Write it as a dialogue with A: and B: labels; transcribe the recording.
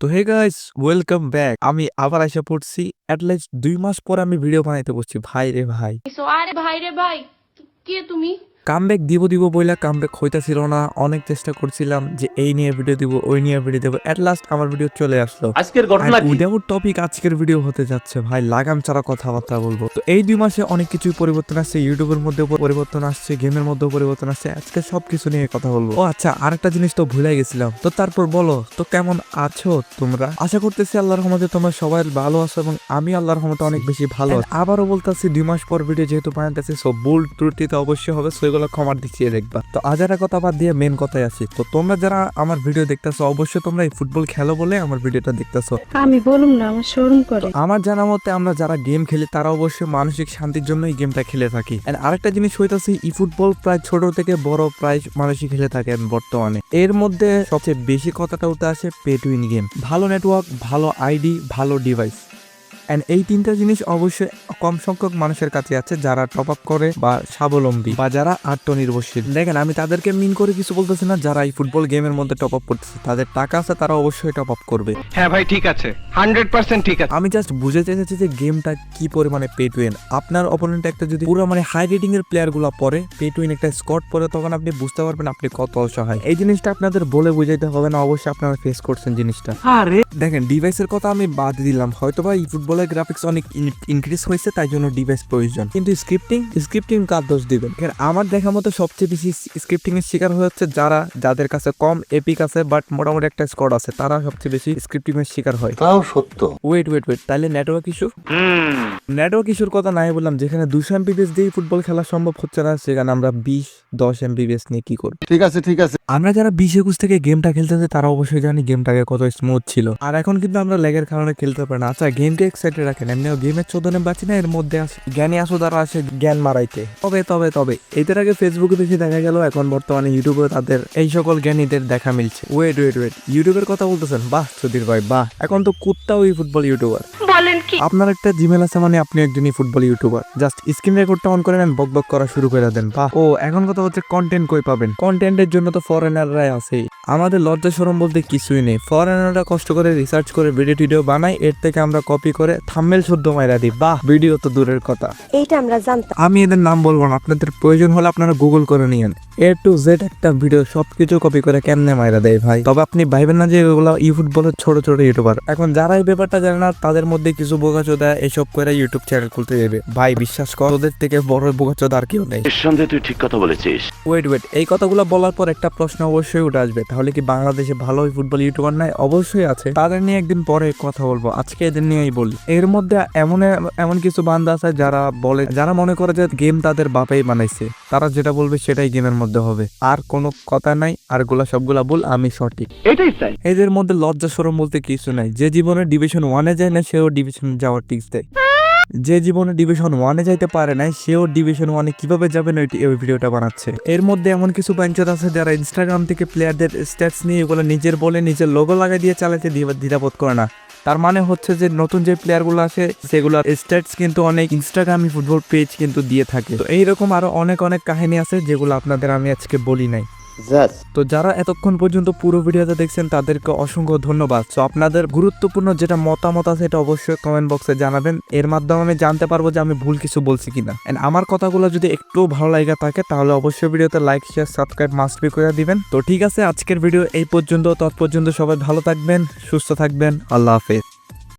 A: তো hey guys welcome back আমি আবার এসে পড়ছি। অ্যাটলিস্ট দুই মাস পর আমি ভিডিও বানাইতে বসছি। ভাই। রে ভাই
B: আরে ভাই রে ভাই, কে তুমি?
A: কামব্যাক দিব দিব বইলা কামব্যাক হইতাছিল না। অনেক চেষ্টা করছিলাম যে এই নিয়ে ভিডিও দিব ওই নিয়ে ভিডিও দেবো। এট লাস্ট আমার ভিডিও চলে আসলো।
C: আজকের ঘটনা কি?
A: উইদাউট টপিক আজকের ভিডিও হতে যাচ্ছে ভাই লাগাম ছাড়া কথাবার্তা বলব। তো এই দুই মাসে অনেক কিছুই পরিবর্তন আসছে ইউটিউবের মধ্যে পরিবর্তন আসছে গেমের মধ্যেও পরিবর্তন আসছে। আজকে সবকিছু নিয়ে কথা বলব। ও আচ্ছা আরেকটা জিনিস তো ভুলে গেছিলাম। তো তারপর বলো তো কেমন আছো তোমরা? আশা করতেছি আল্লাহর রহমতে তোমরা সবাই ভালো আছো এবং আমি আল্লাহর রহমতে অনেক বেশি ভালো আছি। আবারও বলতেছি দুই মাস পর ভিডিও যেহেতু বানাইতেছি সো ভুল ত্রুটিতে অবশ্যই হবে। সেগুলো ক্ষমার দিচ্ছিয়ে দেখবা। তো আজারা কথা বাদ দিয়ে মেন কথায় আসি তো তোমরা যারা আমার ভিডিও দেখতেছো অবশ্যই তোমরা এই ফুটবল খেলো বলে আমার ভিডিওটা দেখতেছো।
D: আমি বলুম না আমার শোরুম করে।
A: আমার জানা মতে আমরা যারা গেম খেলি তারা অবশ্যই মানসিক শান্তির জন্য এই গেমটা খেলে থাকি। And আরেকটা জিনিস হইতাছে ই ফুটবল প্রায় ছোট থেকে বড় প্রায় মানুষই খেলে থাকেন বর্তমানে। এর মধ্যে সবচেয়ে বেশি কথাটা উঠে আসে পে টু ইন গেম ভালো নেটওয়ার্ক ভালো আইডি ভালো ডিভাইস এন্ড এই তিনটা জিনিস অবশ্যই কম সংখ্যক মানুষের কাছে আছে যারা টপ আপ করে বা স্বাবলম্বী বা যারা আত্মনির্ভরশীল। দেখেন আমি তাদেরকে মিন করে কিছু বলতেছি না যারা এই ফুটবল গেমের মধ্যে টপ আপ করতেছে তাদের টাকা আছে তারা অবশ্যই টপ আপ করবে।
E: হ্যাঁ ভাই ঠিক আছে। হান্ড্রেড পার্সেন্ট ঠিক আছে।
A: আমি জাস্ট বুঝাতে চাইছি যে গেমটা কি পরিমাণে পে টু উইন আপনার অপোনেন্ট একটা যদি পুরো মানে হাই রেটিং এর প্লেয়ারগুলো পরে পে টু উইন একটা স্কট পরে তখন আপনি বুঝতে পারবেন আপনি কত অসহায়। এই জিনিসটা আপনাদের বলে বুঝাইতে হবে না অবশ্যই আপনারা ফেস করছেন জিনিসটা।
C: আরে!
A: দেখেন ডিভাইসের কথা আমি বাদ দিলাম। হয়তো বা এই ফুটবলের গ্রাফিক্স অনেক ইনক্রিজ হয়েছে তাই জন্য ডিভাইস প্রয়োজন। কিন্তু স্ক্রিপ্টিং স্ক্রিপ্টিং কার দোষ দিবেন? আমার দেখা মতো সবচেয়ে বেশি স্ক্রিপ্টিং এর শিকার হচ্ছে যারা যাদের কাছে কম এপিক আছে বাট মোটামুটি একটা স্কোয়াড আছে তারা সবচেয়ে বেশি স্ক্রিপ্টিং এর শিকার হয়।
C: তাও সত্য।
A: ওয়েট ওয়েট ওয়েট তাহলে নেটওয়ার্ক ইস্যু নেটওয়ার্ক ইস্যুর কথা নাই বললাম যেখানে দুশো এমবিবিএস দিয়ে ফুটবল খেলা সম্ভব হচ্ছে না সেখানে আমরা বিশ দশ এমবিবিএস নিয়ে কি করব?
C: ঠিক আছে ঠিক আছে।
A: আমরা যারা বিশ একুশ থেকে গেমটা খেলতেছে তারা অবশ্যই জানি গেমটাকে কত স্মুথ ছিল। আর এখন কিন্তু আমরা লেগের কারণে খেলতে পারি না। আচ্ছা গেমকে এক্সাইটেড রাখেন। এমনিও গেমের চোদনে বাঁচি না এর মধ্যে আসে, জ্ঞানী আসো তারা আসে জ্ঞান মারাইতে। তবে তবে তবে, এদের আগে ফেসবুকে বেশি দেখা গেল, এখন বর্তমানে ইউটিউবে তাদের এই সকল জ্ঞানীদের দেখা মিলছে। ওয়েট ওয়েট ওয়েট ইউটিউবের কথা বলতেছেন? বাহ, সুধীর ভাই, বাহ। এখন তো কুত্তাও ফুটবল ইউটিউবার
B: বলেন কি?
A: আপনার একটা জিমেল আছে মানে আপনি একজনই ফুটবল ইউটিউবার জাস্ট স্ক্রিন রেকর্ডটা অন করেন and বক বক করা শুরু করে দেন। বাহ! ও এখন কথা হচ্ছে কন্টেন্ট কই পাবেন? কন্টেন্টের জন্য তো ফরেনাররাই আছেই আমাদের লজ্জা শরম বলতে কিছুই নেই। ফরেনাররা কষ্ট করে রিসার্চ করে ভিডিও টিডিও বানাই এর থেকে আমরা কপি করে থাম্বেল শুদ্ধ মাইরা দিই। বাহ! ভিডিও তো দূরের কথা।
D: এইটা আমরা জানতাম।
A: আমি এদের নাম বলব না। আপনাদের প্রয়োজন হলে আপনারা গুগল করে নিয়েন। এ টু জেড একটা ভিডিও সবকিছু কপি করে কেমনে মাইরা দেয় ভাই? তবে আপনি ভাইবেন না যে এগুলো ই ফুটবলের ছোট ছোট ইউটিউবার এখন যারা এই ব্যাপারটা জানে না তাদের মধ্যে কিছু বোকাচোদা এসব করে ইউটিউব চ্যানেল খুলতে দেবে ভাই বিশ্বাস কর ওদের থেকে বড় বোকাচোদা আর কেউ নেই।
C: নিঃসন্দেহে তুই ঠিক কথা বলেছিস।
A: ওয়েট ওয়েট এই কথাগুলো বলার পর একটা প্রশ্ন অবশ্যই উঠে আসবে। তাহলে কি বাংলাদেশে ভালো ফুটবল ইউটিউবার নাই? অবশ্যই আছে। তাদের নিয়ে একদিন পরে কথা বলব। আজকে এদের নিয়েই বলি। এর মধ্যে এমন এমন কিছু বান্দা আছে যারা বলে যারা মনে করে যে গেম তাদের বাপেই বানাইছে। তারা যেটা বলবে সেটাই গেমের মধ্যে হবে। আর কোনো কথা নাই আরগুলা সবগুলা বল আমি সঠিক।
E: এটাই তাই।
A: এদের মধ্যে লজ্জা সরম বলতে কিছু নাই। যে জীবনে ডিভিশন ওয়ানে যায় না সেও ডিভিশন যাওয়ার টিপস দেয়। যে জীবনে ডিভিশন ওয়ানে যাইতে পারে না সেও ডিভিশন ওয়ানে কীভাবে যাবে না ওই ভিডিওটা বানাচ্ছে। এর মধ্যে এমন কিছু বাঞ্চর আছে যারা ইনস্টাগ্রাম থেকে প্লেয়ারদের স্ট্যাটস নিয়ে এগুলো নিজের বলে নিজের লোগো লাগাই দিয়ে চালাতে দ্বিধা- দ্বিধাবোধ করে না। তার মানে হচ্ছে যে নতুন যে প্লেয়ারগুলো আছে সেগুলোর স্টেটস কিন্তু অনেক ইনস্টাগ্রামই ফুটবল পেজ কিন্তু দিয়ে থাকে। তো এইরকম আরও অনেক অনেক কাহিনী আছে যেগুলো আপনাদের আমি আজকে বলি নাই। তো যারা এতক্ষণ পর্যন্ত পুরো ভিডিওটা দেখছেন, তাদেরকে অসংখ্য ধন্যবাদ। তো আপনাদের গুরুত্বপূর্ণ যেটা মতামত আছে, এটা অবশ্যই কমেন্ট বক্সে জানাবেন। এর মাধ্যমে আমি জানতে পারব যে আমি ভুল কিছু বলছি কিনা। এন্ড আমার কথাগুলো যদি একটু ভালো লাগে থাকে, তাহলে অবশ্যই ভিডিওতে like share subscribe must be করে দিবেন। তো ঠিক আছে, আজকের ভিডিও এই পর্যন্ত। তৎপর্যন্ত সবাই ভালো থাকবেন, সুস্থ থাকবেন। আল্লাহ হাফেজ।